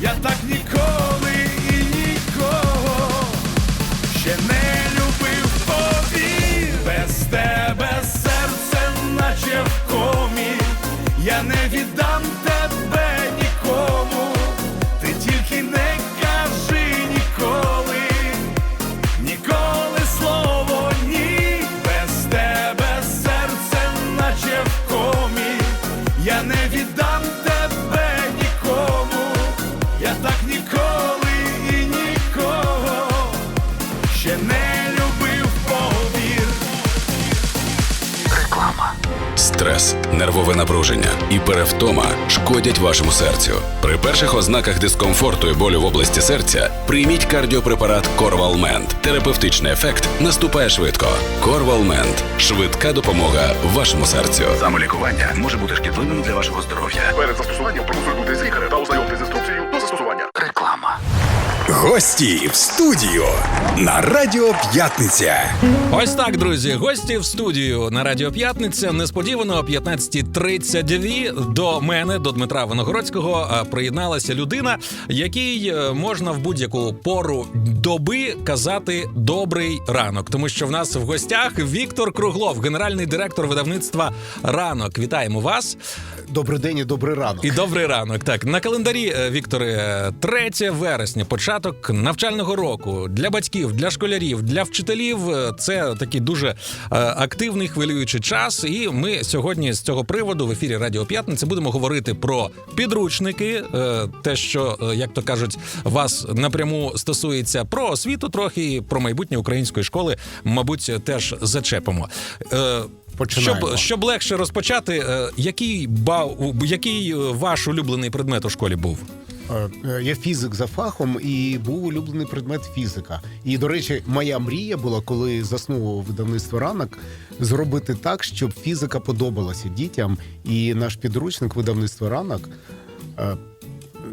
я так ніколи Стрес, нервове напруження і перевтома шкодять вашому серцю. При перших ознаках дискомфорту і болю в області серця прийміть кардіопрепарат Корвалмент. Терапевтичний ефект наступає швидко. Корвалмент швидка допомога вашому серцю. Самолікування може бути шкідливим для вашого здоров'я. Перед застосуванням проконсультуйте з лікарем Гості в студію на Радіо П'ятниця. Ось так, друзі. Гості в студію на Радіо П'ятниця. Несподівано о 15.32 до мене, до Дмитра Виногородського, приєдналася людина, якій е, можна в будь-яку пору доби казати добрий ранок, тому що в нас в гостях Віктор Круглов, генеральний директор видавництва Ранок. Вітаємо вас. Добрий день і добрий ранок. І добрий ранок. Так, на календарі, е, Вікторе, 3 вересня, початок навчального року для батьків, для школярів, для вчителів. е, Це такий дуже е, активний хвилюючий час. І ми сьогодні з цього приводу в ефірі Радіо П'ятниця будемо говорити про підручники, е, те, що, як то кажуть, вас напряму стосується про освіту, трохи і про майбутнє української школи, мабуть, теж зачепимо. Починаємо. Щоб, щоб легше розпочати, який ба, який ваш улюблений предмет у школі був? Е, е, Я фізик за фахом і був улюблений предмет фізика. І, до речі, моя мрія була, коли засновував видавництво ранок, зробити так, щоб фізика подобалася дітям. І наш підручник видавництва ранок.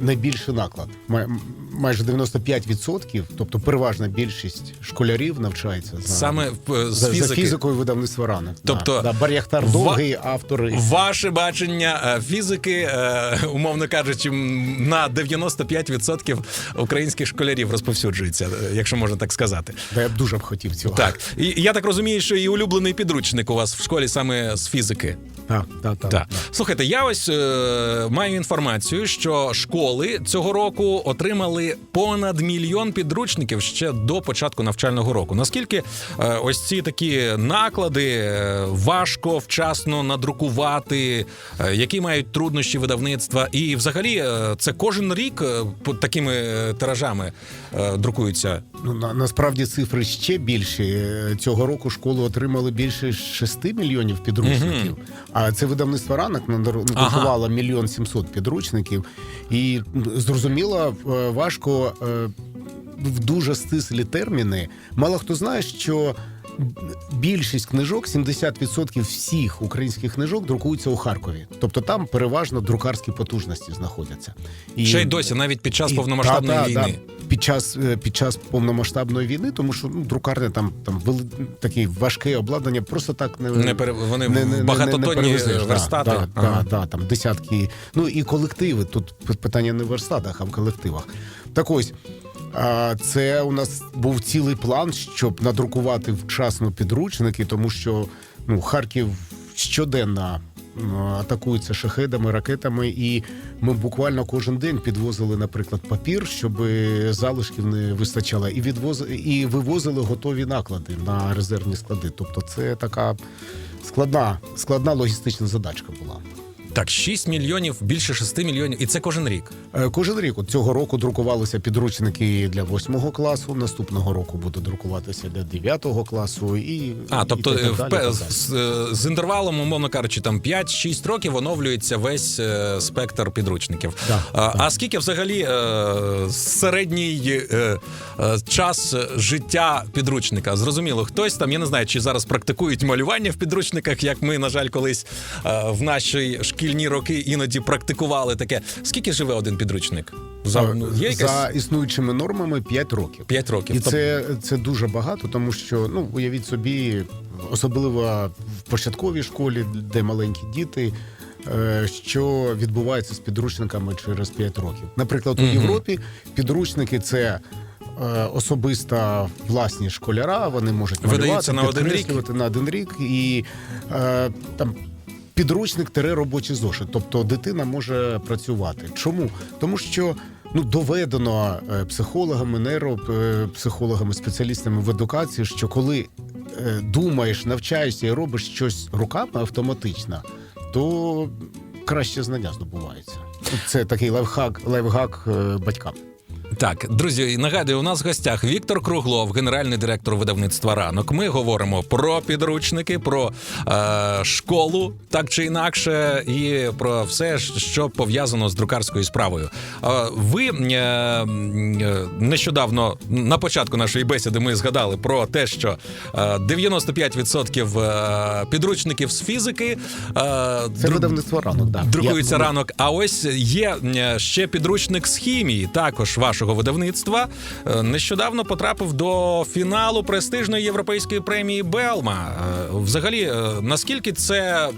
Е, Найбільший наклад, Май- майже 95%, тобто переважна більшість школярів навчається за, Саме в- з за, за фізикою видавництва ранок. Тобто да, да, Бар'яхтар ва- автори. Ваше бачення е, фізики, е, умовно кажучи, на 95% українських школярів розповсюджується, е, якщо можна так сказати. Да, я б дуже б хотів цього. Так, і я так розумію, що і улюблений підручник у вас в школі саме з фізики. Так, так, так. Так. Слухайте, я ось е, маю інформацію, що школи цього року отримали понад мільйон підручників ще до початку навчального року. Наскільки е, ось ці такі наклади е, важко вчасно надрукувати, е, які мають труднощі видавництва, і взагалі е, це кожен рік е, по- такими е, тиражами е, друкуються. Ну, на, насправді цифри ще більші. Е, Цього року школи отримали більше 6 мільйонів підручників. А це видавництво ранок надрукувало мільйон сімсот підручників. І зрозуміло, е, важко е, в дуже стислі терміни. Мало хто знає, що. Більшість книжок, 70% всіх українських книжок друкуються у Харкові. Тобто там переважно друкарські потужності знаходяться. І Ще й досі, навіть під час і- повномасштабної та, та, війни. та. Під час е, під час повномасштабної війни, тому що ну, друкарня там там вели таке важке обладнання, просто так не, Не пере- вони в багатотонні перевезеш. Да, верстати. Да, Ага. да, да, там десятки. Ну і колективи. Тут питання не в верстатах, а в колективах. Так ось. А це у нас був цілий план, щоб надрукувати вчасно підручники, тому що ну Харків щоденно м, атакується шахедами, ракетами, і ми буквально кожен день підвозили, наприклад, папір, щоб залишків не вистачало, і відвоз і вивозили готові наклади на резервні склади. Тобто, це така складна, складна логістична задачка була. Так, 6 мільйонів, більше 6 мільйонів, і це кожен рік. Е, Кожен рік от цього року друкувалися підручники для восьмого класу. Наступного року буде друкуватися для дев'ятого класу. І А, і тобто так е, далі, впе- так далі. з, е, з інтервалом, умовно кажучи, там 5-6 років оновлюється весь е, спектр підручників. Да, а, а скільки взагалі е, середній е, е, час життя підручника? Зрозуміло, хтось там, я не знаю, чи зараз практикують малювання в підручниках, як ми, на жаль, колись е, в наші шкільні роки іноді практикували таке. Скільки живе один підручник? За, ну, є якась За існуючими нормами 5 років. 5 років. І Тоб- це, це дуже багато, тому що ну уявіть собі, особливо в початковій школі, де маленькі діти. е, що відбувається з підручниками через 5 років. Наприклад, у Європі підручники це. е, Особиста власність школяра, вони можуть малювати, на один рік? на один рік, і е, там підручник тере робочий зошит. Тобто дитина може працювати. Чому? Тому що ну доведено е, психологами, нейропсихологами, спеціалістами в едукації, що коли е, думаєш, навчаєшся і робиш щось руками автоматично, то краще знання здобувається. Це такий лайфхак, лайфхак е, батькам. Так, друзі, нагадую, у нас в гостях Віктор Круглов, генеральний директор видавництва ранок. Ми говоримо про підручники, про е, школу, так чи інакше, і про все, що пов'язано з друкарською справою. Е, ви е, е, нещодавно на початку нашої бесіди ми згадали про те, що е, 95% е, підручників з фізики е, Це дру- видавництво ранок. Да. Друкується Я- ранок. А ось є е, ще підручник з хімії, також вашого видавництва. Е, Нещодавно потрапив до фіналу престижної європейської премії Белма. Е, Взагалі, е, наскільки це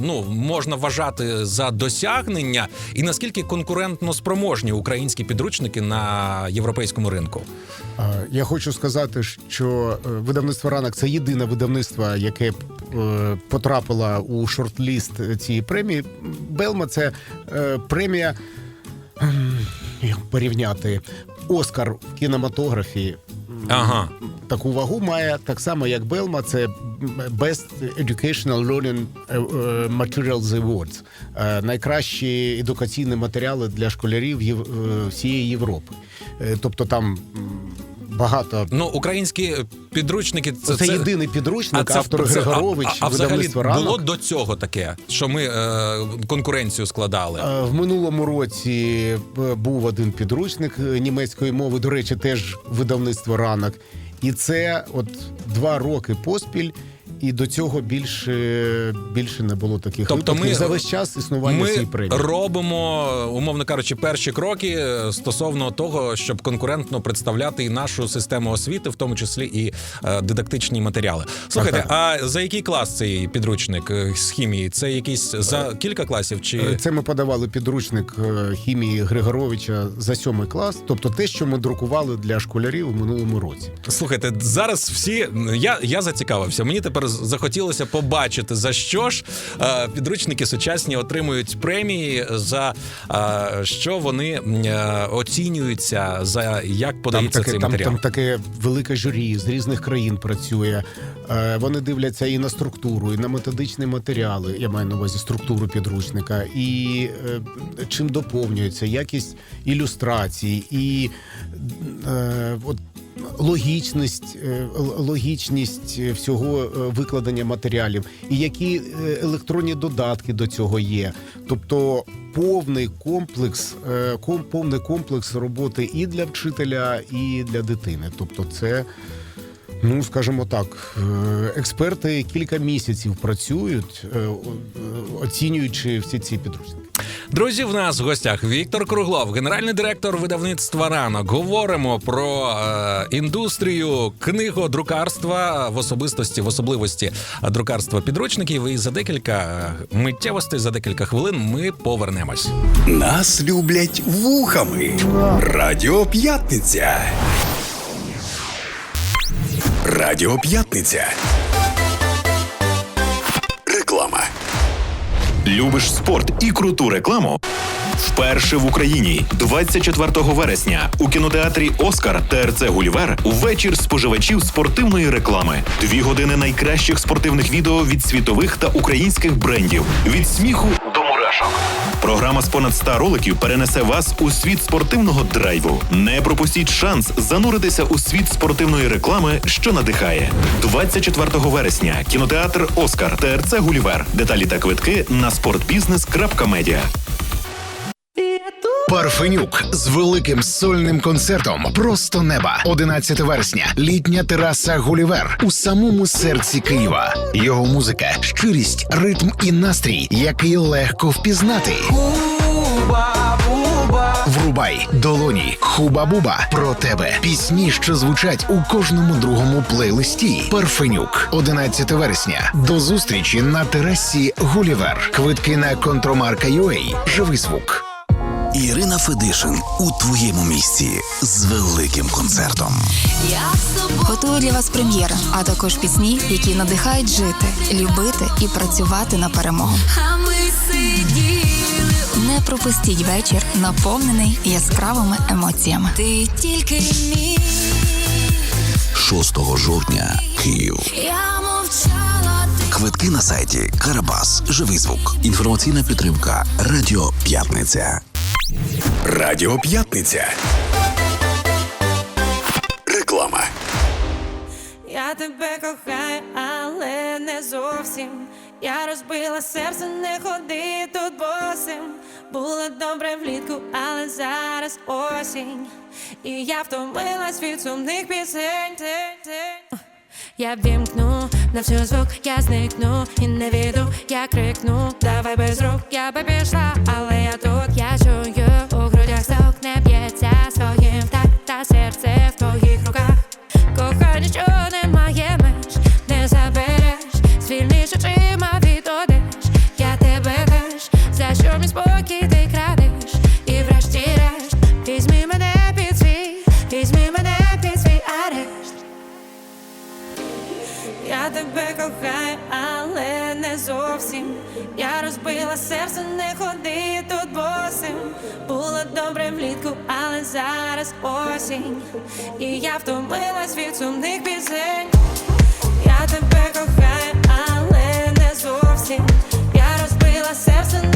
ну можна вважати за досягнення, і наскільки конкурентно спроможні українські підручники на європейському ринку? Я хочу сказати, що видавництво ранок це єдине видавництво, яке потрапило у шорт-ліст цієї премії. Белма це премія. Як порівняти Оскар в кінематографі. Ага. Таку вагу має так само, як Белма, це Best Educational Learning е, е, Materials Awards. Е, Найкращі едукаційні матеріали для школярів всієї Європи. Тобто там багато Ну, українські підручники це, це, єдиний підручник, автор це- Григорович, а, а, а взагалі ранок. було до цього таке, що ми е, конкуренцію складали. Е, В минулому році е, був один підручник е, німецької мови, до речі, теж видавництво ранок. І це от два роки поспіль, і до цього більше, більше не було таких Тобто випадків ми- за весь час існування цієї премії. робимо, умовно кажучи, перші кроки е, стосовно того, щоб конкурентно представляти і нашу систему освіти, в тому числі і е, дидактичні матеріали. Слухайте, а за який клас цей підручник е, з хімії? Це якийсь за кілька класів? Чи Це ми подавали підручник хімії Григоровича за сьомий клас, тобто те, що ми друкували для школярів у минулому році. слухайте, зараз всі я, я зацікавився. Мені тепер захотілося побачити за що ж е, підручники сучасні отримують премії, за е, що вони е, оцінюються, за як Там подається таке, цей там, матеріал. там таке велике журі з різних країн працює. Е, Вони дивляться і на структуру, і на методичні матеріали. Я маю на увазі структуру підручника, і е, чим доповнюється, якість ілюстрацій, і е, от. Логічність, е, логічність е, всього е, викладення матеріалів, і які електронні додатки до цього є. Тобто повний комплекс, ком- повний комплекс роботи і для вчителя, і для дитини. Тобто, це. Ну, скажімо так, експерти кілька місяців працюють, оцінюючи всі ці підручники. Друзі, в нас в гостях Віктор Круглов, генеральний директор видавництва ранок. Говоримо про е, індустрію книгодрукарства в особистості, в особливості друкарства підручників. І за декілька е, миттєвостей, за декілька хвилин ми повернемось. Нас люблять вухами. Радіо П'ятниця. Радіо П'ятниця. Любиш спорт і круту рекламу? Вперше в Україні 24 вересня у кінотеатрі Оскар ТРЦ Гулівер вечір споживачів спортивної реклами. Дві години найкращих спортивних відео від світових та українських брендів від сміху до. Програма з понад 100 роликів перенесе вас у світ спортивного драйву. Не пропустіть шанс зануритися у світ спортивної реклами, що надихає. 24 вересня. Кінотеатр Оскар ТРЦ Гулівер. Деталі та квитки на sportbusiness.media. Парфенюк з великим сольним концертом Просто неба 11 вересня. Літня тераса Гулівер у самому серці Києва. Його музика, щирість, ритм і настрій, який легко впізнати. В Рубай, Долоні, Хуба-Буба про тебе. Пісні, що звучать у кожному другому плейлисті. Парфенюк, 11 вересня. До зустрічі на терасі Гулівер. Квитки на контромарка UA. Живий звук. Ірина Федишин у твоєму місці з великим концертом. Готую для вас прем'єри, а також пісні, які надихають жити, любити і працювати на перемогу. А ми сиділи. Не пропустіть вечір, наповнений яскравими емоціями. Ти тільки мій. 6 жовтня Київ. Я мовчала. Квитки на сайті Карабас. Живий звук. Інформаційна підтримка. Радіо П'ятниця. Радіо П'ятниця. Реклама. Я тебе кохаю, але не зовсім. Я розбила серце, не ходи тут босим. Було добре влітку, але зараз осінь. І я втомилась від сумних пісень. Я вімкну на всю звук, я зникну і не віду, я крикну, давай без рук, я би пішла, але я тут, я чую у грудях стук, не б'ється своїм. Так, та серце в твоїх руках. Кохання, що кохаю, але не зовсім. Я розбила серце, не ходи тут босим. Було добре влітку, але зараз осінь. І я втомилась від сумних пісень. Я тебе кохаю, але не зовсім. Я розбила серце,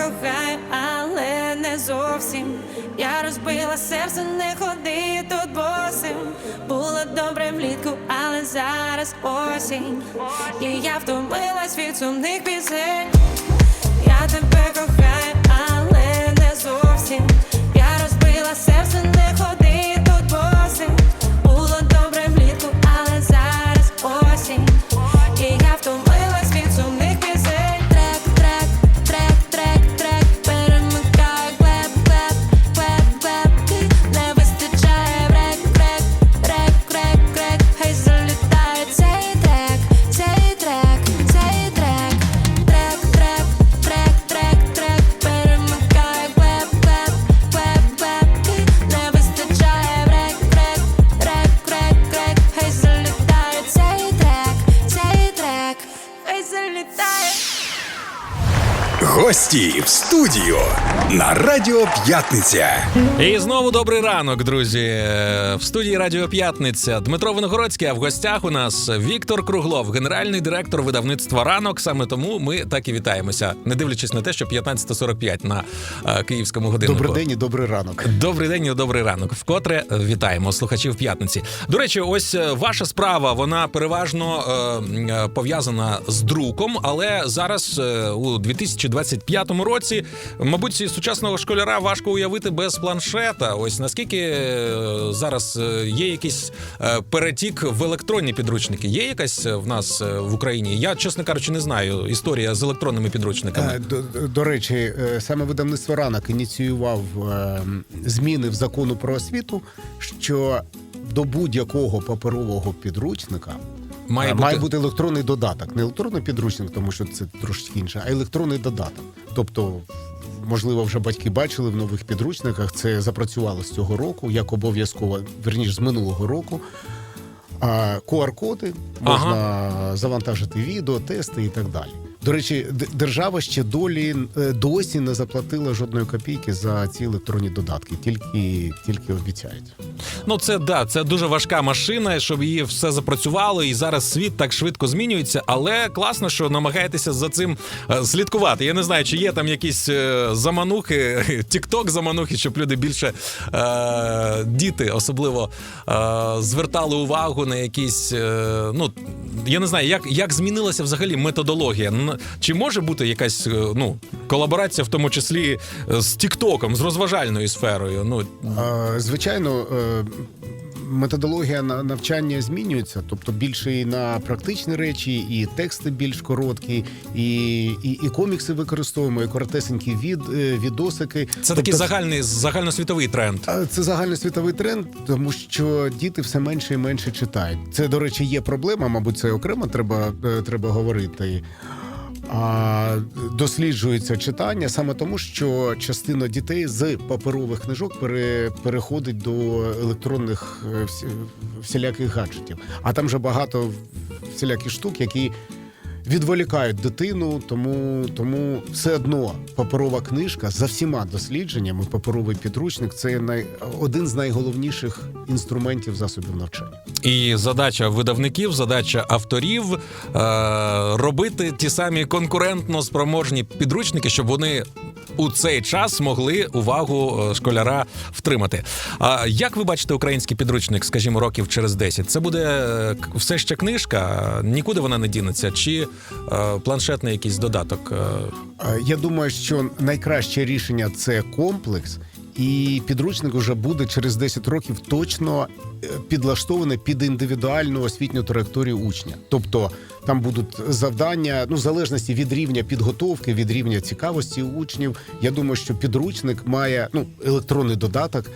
кохаю, але не зовсім. Я розбила серце, не ходи тут босим. Було добре влітку, але зараз осінь. І я втомилась від сумних пісень. Я тебе кохаю, але не зовсім. Я розбила серце, не Радіо П'ятниця. І знову добрий ранок, друзі. В студії Радіо П'ятниця Дмитро Виногородський, а в гостях у нас Віктор Круглов, генеральний директор видавництва ранок. Саме тому ми так і вітаємося, не дивлячись на те, що 15.45 на е, київському годиннику. Добрий день і добрий ранок. Добрий день і добрий ранок. Вкотре вітаємо слухачів п'ятниці. До речі, ось е, ваша справа, вона переважно е, е, пов'язана з друком, але зараз е, у 2025 році, мабуть, сучасного школяра важко уявити без планшета. Ось наскільки е, зараз е, є якийсь е, перетік в електронні підручники? Є якась в нас в Україні? Я, чесно кажучи, не знаю історія з електронними підручниками. До, до речі, саме видавництво ранок ініціював е, зміни в закону про освіту, що до будь-якого паперового підручника Має бути- має бути електронний додаток. Не електронний підручник, тому що це трошечки інше, а електронний додаток. Тобто, можливо, вже батьки бачили в нових підручниках. Це запрацювало з цього року, як обов'язково, верніш з минулого року. А QR-коди можна завантажити відео, тести і так далі. До речі, держава ще долі е, досі не заплатила жодної копійки за ці електронні додатки, тільки, тільки обіцяють. Ну, це да, це дуже важка машина, щоб її все запрацювало, і зараз світ так швидко змінюється. Але класно, що намагаєтеся за цим е, слідкувати. Я не знаю, чи є там якісь е, заманухи, тікток заманухи, щоб люди більше е, діти особливо е, звертали увагу на якісь. Е, ну я не знаю, як, як змінилася взагалі методологія. Чи може бути якась е, ну колаборація, в тому числі е, з Тіктоком, з розважальною сферою? Ну Звичайно, е, методологія на- навчання змінюється, тобто більше і на практичні речі, і тексти більш короткі, і, і, і комікси використовуємо, і коротесенькі від, відосики. Це такий Тобто, загальний загальносвітовий тренд. Це загальносвітовий тренд, тому що діти все менше і менше читають. Це, до речі, є проблема, мабуть, це окремо треба, треба говорити. А досліджується читання саме тому, що частина дітей з паперових книжок пере, переходить до електронних е, всіляких гаджетів. А там же багато всіляких штук, які відволікають дитину, тому, тому все одно паперова книжка за всіма дослідженнями, паперовий підручник це най, один з найголовніших інструментів засобів навчання. І задача видавників, задача авторів е, робити ті самі конкурентно спроможні підручники, щоб вони у цей час могли увагу е, школяра втримати. А як ви бачите український підручник, скажімо, років через 10? Це буде е, все ще книжка, нікуди вона не дінеться, чи планшетний якийсь додаток? Е, Е, Я думаю, що найкраще рішення це комплекс, і підручник вже буде через 10 років точно е, підлаштований під індивідуальну освітню траєкторію учня. Тобто там будуть завдання, ну в залежності від рівня підготовки, від рівня цікавості учнів. Я думаю, що підручник має ну електронний додаток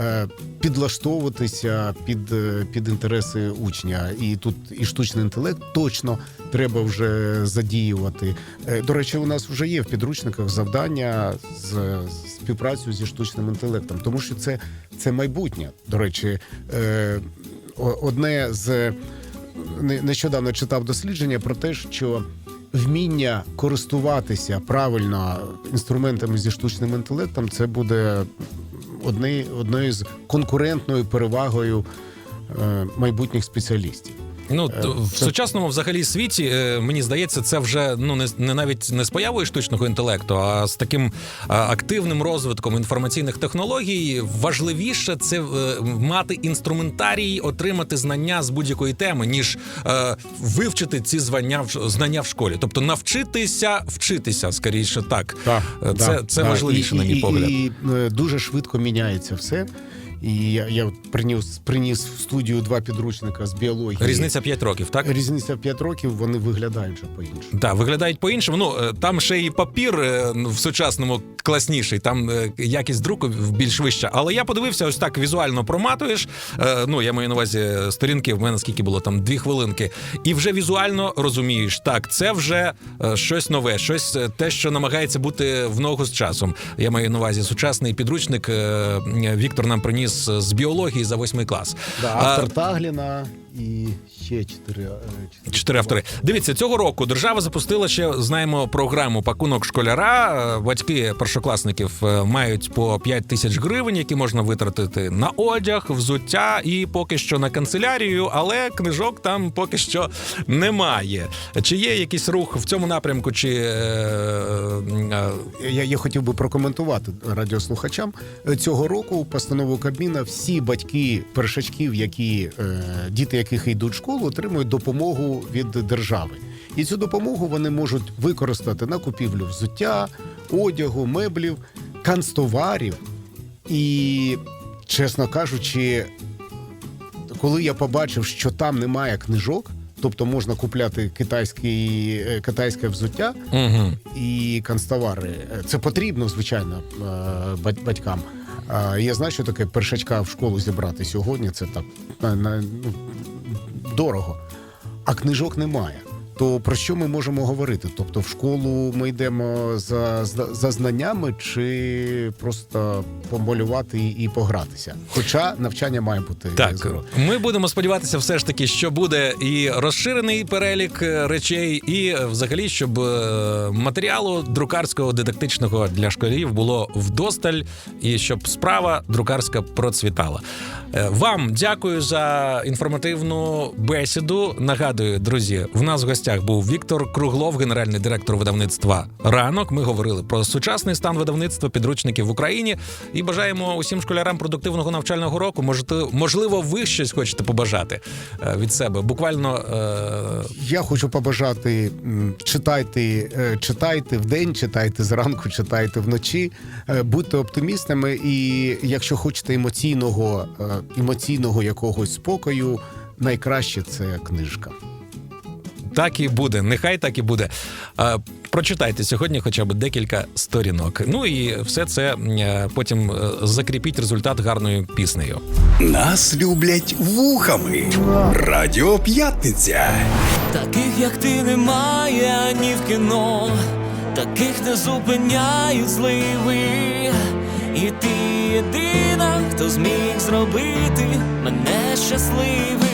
е, підлаштовуватися під, е, під інтереси учня. І тут і штучний інтелект точно треба вже задіювати. Е, До речі, у нас вже є в підручниках завдання з співпрацею зі штучним інтелектом, тому що це, це майбутнє. До речі, е, одне з нещодавно читав дослідження про те, що вміння користуватися правильно інструментами зі штучним інтелектом це буде одне, одною з конкурентною перевагою е, майбутніх спеціалістів. Ну Е, в сучасному взагалі світі е, мені здається, це вже ну не, не навіть не з появою штучного інтелекту, а з таким активним розвитком інформаційних технологій. Важливіше це е, мати інструментарій, отримати знання з будь-якої теми, ніж е, вивчити ці звання в знання в школі. Тобто навчитися вчитися, скоріше так. Е, це Да, це да. важливіше, і, на і, погляд. І, і е, дуже швидко міняється все. І я, я приніс, приніс в студію два підручника з біології. Різниця 5 років, так? Різниця в 5 років, вони виглядають вже по-іншому. Так, виглядають по-іншому. Ну е, там ще і папір е, ну, в сучасному класніший, там е, якість друку більш вища. Але я подивився, ось так візуально проматуєш. е, Ну, я маю на увазі сторінки, в мене скільки було там дві хвилинки, і вже візуально розумієш, так, це вже е, щось нове, щось е, те, що намагається бути в ногу з часом. Я маю на увазі сучасний підручник. Віктор нам приніс з біології за восьмий клас. Да, А, Тагліна і ще чотири. е, Чотири автори. Дивіться, цього року держава запустила ще знаємо програму пакунок школяра. Батьки першокласників е, мають по 5 тисяч гривень, які можна витратити на одяг, взуття і поки що на канцелярію, але книжок там поки що немає. Чи є якийсь рух в цьому напрямку? Чи е, Я, я хотів би прокоментувати радіослухачам цього року. Постановою Кабміна всі батьки першачків, які е, діти яких йдуть в школу, отримують допомогу від держави. І цю допомогу вони можуть використати на купівлю взуття, одягу, меблів, канцтоварів. І, чесно кажучи, коли я побачив, що там немає книжок, тобто можна купляти китайський, е, китайське взуття угу. і канцтовари. Е, Це потрібно, звичайно, е, батькам. Я знаю, що таке першачка в школу зібрати сьогодні. Це так ну, дорого. А книжок немає. То про що ми можемо говорити? Тобто, в школу ми йдемо за, за, за знаннями чи просто помалювати і, погратися? Хоча навчання має бути Так, здорове. ми будемо сподіватися, все ж таки, що буде і розширений перелік е, речей, і взагалі, щоб е, матеріалу друкарського дидактичного для школярів було вдосталь, і щоб справа друкарська процвітала. Е, Вам дякую за інформативну бесіду. Нагадую, друзі, в нас в гостях був Віктор Круглов, генеральний директор видавництва Ранок. Ми говорили про сучасний стан видавництва підручників в Україні і бажаємо усім школярам продуктивного навчального року. Можете, можливо, ви щось хочете побажати е, від себе. Буквально е, Я хочу побажати читайте, е, читайте вдень, читайте зранку, читайте вночі, е, будьте оптимістами, і якщо хочете емоційного, емоційного якогось спокою, найкраще це книжка. Так і буде. Нехай так і буде. Прочитайте сьогодні хоча б декілька сторінок. Ну і все це е, потім е, закріпіть результат гарною піснею. Нас люблять вухами. Радіо П'ятниця. Таких, як ти, немає ні в кіно, таких не зупиняють зливи. І ти єдина, хто зміг зробити мене щасливим.